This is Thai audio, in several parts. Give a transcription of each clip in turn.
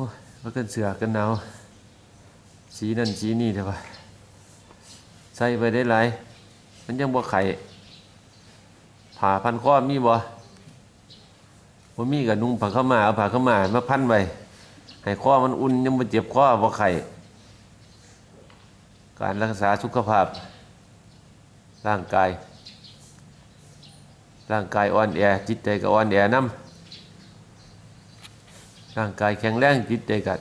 อ้ยมันกันเสือกันหนาวสีนั่นสีนี่เถอะวะใส่ไปได้หลาย มันยังบ่ไข่ผ่าพันข้อมีบ่บ่มีกับนุ่งผ้าเข้ามาเอาผ้าเข้ามามาพันไว้ให้ข้อมันอุ่นยังบ่เจ็บข้อบ่ไข่การรักษาสุขภาพ ร่างกาย ร่างกายอ่อนแอจิตใจก็อ่อนแอน้ำ ร่างกายแข็งแรงจิตใจก็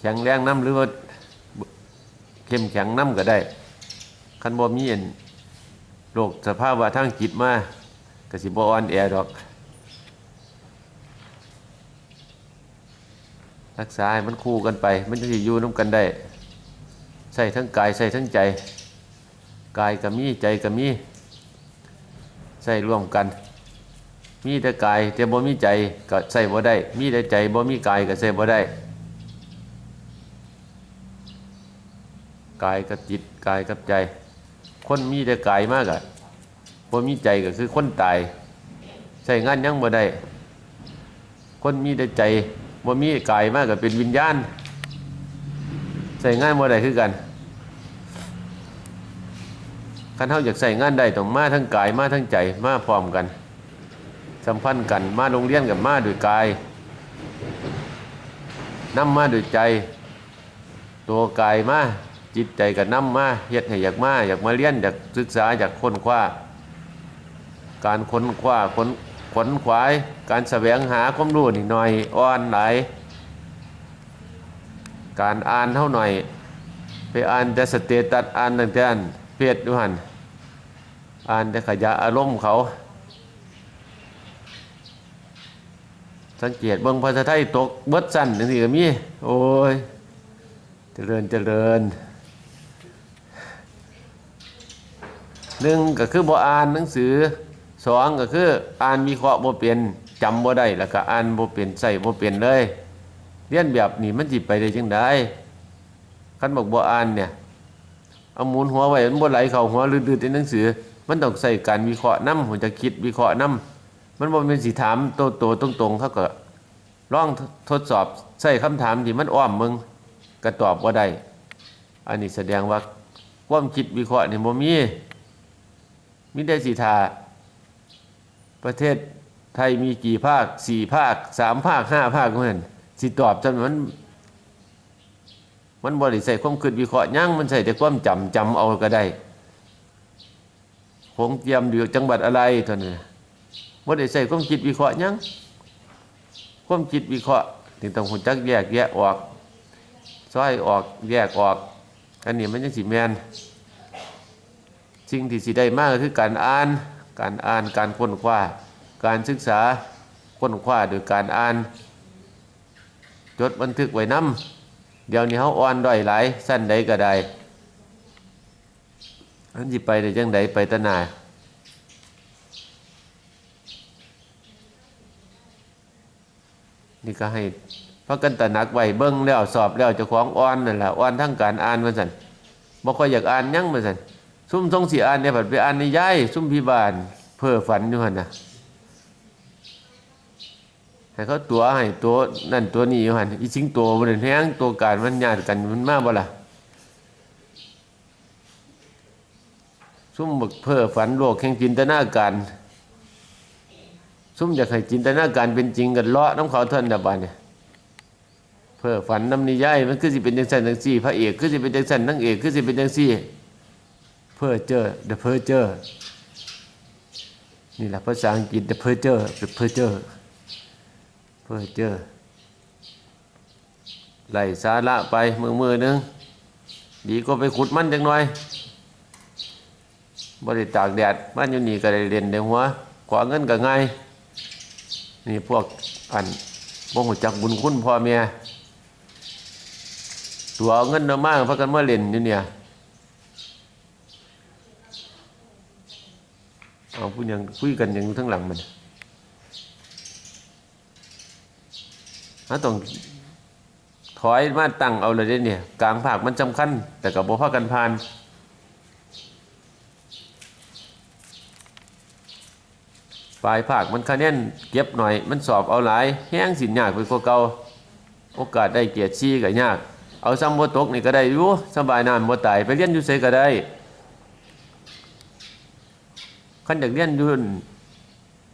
แข็งแรงน้ำหรือว่าเข้มแข็งน้ำก็ได้คันบ่มีอันโรคสภาพว่าทางจิตมาก็สิบอ่อนแอดอก รักษาให้มันคู่กันไป มันจะอยู่น้ำกันได้ใส่ทั้งกายใส่ทั้งใจ กายกับมีใจกับมีใส่ร่วมกัน มีแต่กายแต่บ่มีใจก็ใส่บ่ได้ มีแต่ใจบ่มีกายก็ใส่บ่ได้กายกับจิตกายกับใจ คนมีแต่กายมากอะบ่มีใจก็คือคนตาย ใส่งานยังบ่ได้ คนมีแต่ใจบ่มีกายมากก็เป็นวิญญาณ ใส่งานบ่ได้คือกันคันเฮาอยากใส่งานได้ต้องมาทั้งกายมาทั้งใจมาพร้อมกัน สัมพันธ์กันมาโรงเรียนกับมาด้วยกายนํมาด้วยใจ ตัวกายมาจิตใจกับนํมาเฮ็ดให้อยากมาอยากมาเรียนอยากศึกษาอยากค้นคว้าการค้นคว้าค้นขนขวาย การแสวงหาความรู้นี่หน่อยอ่อนไหลายการอ่านเท่าหน่อย ไปอ่านแต่สเตตัสอ่านตั้งแต่อันเพจดูหันอ่านแต่ขยะอารมณ์เขา สังเกตเบิ่งภาษาไทยตกเบิดสั้นจังซี่ก็มีโอ้ยเจริญเจริญหนึ่งก็คือบ่อ่านหนังสือสองก็คืออ่านวิเคราะห์บ่เป็นจำบ่ได้แล้วก็อ่านบ่เป็นใส่บ่เป็นเลยเรียนแบบนี้มันจิไปได้จังไดคันบอกบ่อ่านเนี่ยเอาหมุนหัวไว้มันบ่ไหลเข้าหัวลืดๆในหนังสือ มันต้องใส่การวิเคราะห์นำหัวจะคิดวิเคราะห์นำ มันบ่เป็นสิถามโตโตๆตรงๆเขาก็ลองทดสอบใส่คำถามที่มันอ้อมมึงก็ตอบบ่าได้ อันนี้แสดงว่าความคิดวิเคราะห์นี่บ่มีมีได้สิทาประเทศไทยมีกี่ภาคสี่ภาคสามภาคห้าภาคเหมือนสิตอบจนมัน มันบริใส่ความคิดวิเคราะห์ยั่งมันใส่แต่ความจำจำเอาก็ได้คงเตรียมอยู่จังหวัดอะไรเท่านี้ บริใส่ความคิดวิเคราะห์ยังความคิดวิเคราะห์ถึงต้องหุ่นจักแยกแยะออกซอยออกแยกออก อันนี้มันยังสิแมนสิ่งที่สิได้มากก็คือการอ่าน การอ่านการค้นคว้าการศึกษาค้นคว้าโดยการอ่าน จดบันทึกไว้นำเดี๋ยวนี้เขาอ่อนด้อยหลายสั้นใดก็ได้อันสิไปได้จังใดไปตนา นี่ก็ให้พระกันตะหนักไว้เบิ้งแล้วสอบแล้วเจ้าของอ่อนนั่นแหละอ่อนทั้งการอ่านมาสั่นบ่ค่อยอยากอ่านยั่งมาสั่นซุ่มทรงสีอ่านเนี่ยผัดไปอ่านในย้ายซุ่มพิบาลเพ้อฝันอยู่หันน่ะให้เขาตัวให้ตัวนั่นตัวนี้อยู่หันอีสิงตัวมันแห้งตัวการมันญาติกันมันมากบ่ล่ะซุ่มบึกเพ้อฝันโลกแห่งจินตนาการ ซุ่มอยากให้จินตนาการเป็นจริงกันเลาะน้ำเขาเท่านดับบานเนี่ยเพื่อฝันน้ำนิยายมันคือสิเป็นจังสันจังสี่ พระเอกคือสิเป็นจังสันนางเอกคือสิเป็นจังสี่เพื่อเจอ the เพื่อเจอนี่แหละภาษาอังกฤษ the เพื่อเจอ the เพื่อเจอเพื่อเจอไหลสาระไปมือมือนึงดีก็ไปขุดมันจังหน่อยบริตากแดดมันอยู่นี่ก็ได้เรียนในหัวขวาเงินก็ง่าย นี่พวกอันบ่หูจักบุญคุณพ่อแม่ตัวเงินเนาะมากพักกันมาเล่นอยู่เนี่ยเอาพูดยังคุยกันยังทั้งหลังมันฮะต้องถอยมาตั้งเอาเลยเด้เนี่ย กลางภาคมันสำคัญ แต่กับบ่พากันพาน ปลายภาคมันคะแนนเก็บหน่อย มันสอบเอาหลายแห้งสินยากไปกว่าเก่าโอกาสได้เกียรติชี้ก็ยาก เอาซ้ำบ่ตกนี่ก็ได้อยู่สบายน้ำบ่ตายไปเรียนอยู่ไสก็ได้คันอยากเรียนอยู่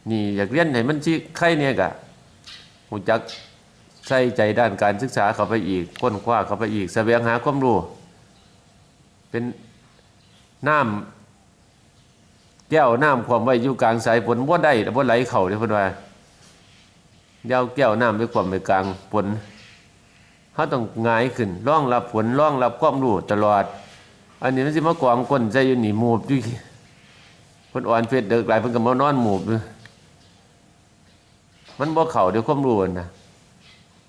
นี่อยากเรียนให้มันสิใครเนี่ยก็ฮู้จักใส่ใจด้านการศึกษาเข้าไปอีกค้นคว้าเข้าไปอีกแสวงหาความรู้เป็นน้ำ แก้วน้ำความไว้อยู่กลางสายฝนบ่ได้บ่ไหลเข้าเด้พิ่นว่าเดี๋ยวแก้วน้ำไปความไปกลางฝนเขาต้องหงายขึ้นร่องรับฝนร่องรับความรู้ตลอด อันนี้มันสิมากองก้นใจอยู่นี่หมูบอยู่เพิ่นอ่อนเฟ็ดเด็กหลายเพิ่นก็มานอนหมูบอยู่มันบ่เข้าเดี๋ยวความรู้นั่นนะ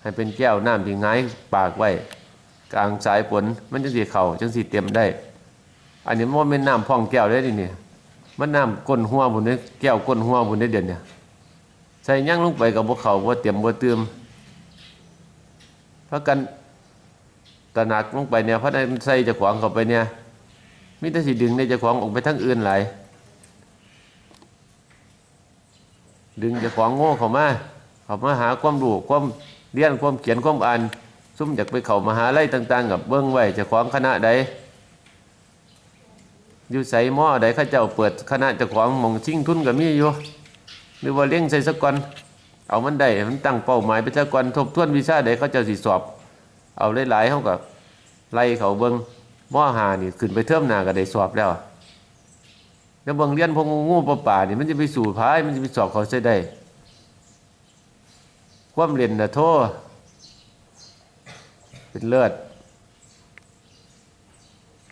ให้เป็นแก้วน้ำที่งายปากไว้ กลางสายฝนมันจังสิเข้าจังสิเต็มได้ อันนี้มันเป็นน้ำพองแก้วได้ดิเนี่ย มันน้ำก้นหัวบุญได้แก้วก้นหัวบุญได้เดือนเนี่ยใส่ย่างลงไปกับบ่เขาบ่เตรียมบ่เติมเพราะกันตระหนักลงไปเนี่ยเพราะนั้นใส่จะขวางเข้าไปเนี่ยมิต่สิดึงในเจะขวางออกไปทั้งอื่นหลายดึงจะขวางโง่เข้ามาเข้ามาหาความรู้ความเรียนความเขียนความอ่านซุ่มอยากไปเข้ามหาลัยต่าง ๆ กับเบิ้องไว้จะขวางคณะใด อยู่ใส่หม้อใดเข้าเจ้าเปิดคณะเจ้าของหมองชิงทุนก็มีอยู่หรือว่าเลี้ยงใส่สักก่อนเอามันได้มันตั้งเป้าหมายไปสักก่อนทบทวนวิชาใดเขาเจ้าสิสอบ เอาหลายๆเขาก็ไล่เขาเบิ้งหม้อหานี่ขึ้นไปเทิมหนาก็ได้สอบแล้วแล้วเบิ้งเรียนพงงูป่าป่านี่มันจะไปสู่พายมันจะไปสอบเขาใส่ได้ความเรียนนะโทษเป็นเลือด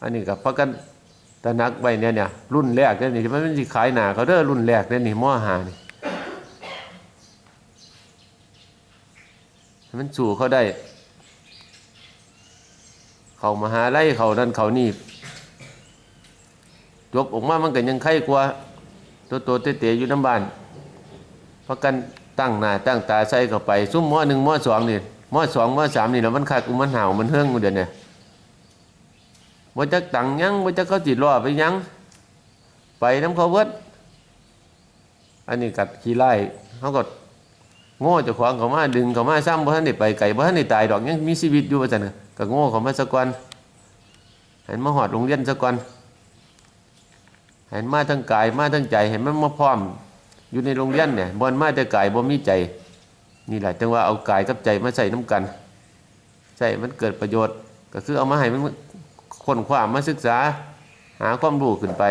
อันนี้กับพักกัน ตระหนักไว้เนี่ยเนี่ยรุ่นแรกเนี่ยนี่มันมันสิขายหนาเขาเด้อรุ่นแรกเนี่ยนี่ม้อหานี่มันสู่เขาได้ เขามาหาไล่เขานั่นเขานี่จบออกมามันก็ยังไข่กว่า ตัวโตเตะๆอยู่น้ำบานเพราะกันตั้งหน้าตั้งตาใส่เข้าไป ซุ้มหม้อหนึ่งหม้อสองนี่หม้อสองหม้อสามนี่แล้วมันขาดกูมันห่าวมันเฮืองกูเดี๋ยวเนี่ย ว่าจะตังยังว่าจะเขาจิตรอไปยัง ไปน้ำเขาเวิดอันนี้กัดขี้ไล่เขาก็โง่จะขวางเขามาดึงเขามาซ้ำบ่ทันได้ไปไก่บ่ทันได้ตายดอกยังมีชีวิตอยู่ว่าจังก็โง่เขามาสักวันเห็นมาหอดโรงเรียนสักวันเห็นมาทั้งกายมาทั้งใจเห็นมันมาพร้อม อยู่ในโรงเรียนเนี่ยบนมาแต่กายบ่มีใจ นี่แหละจังว่าเอากายกับใจมาใส่น้ำกันใส่มันเกิดประโยชน์ ก็คือเอามาให้มัน คนความมาศึกษา หาความรู้ขึ้นไป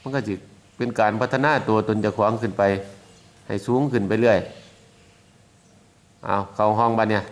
มันก็จะเป็นการพัฒนาตัวตนจะขวางขึ้นไป ให้สูงขึ้นไปเรื่อย เอาเข้าห้องบ้านเนี่ย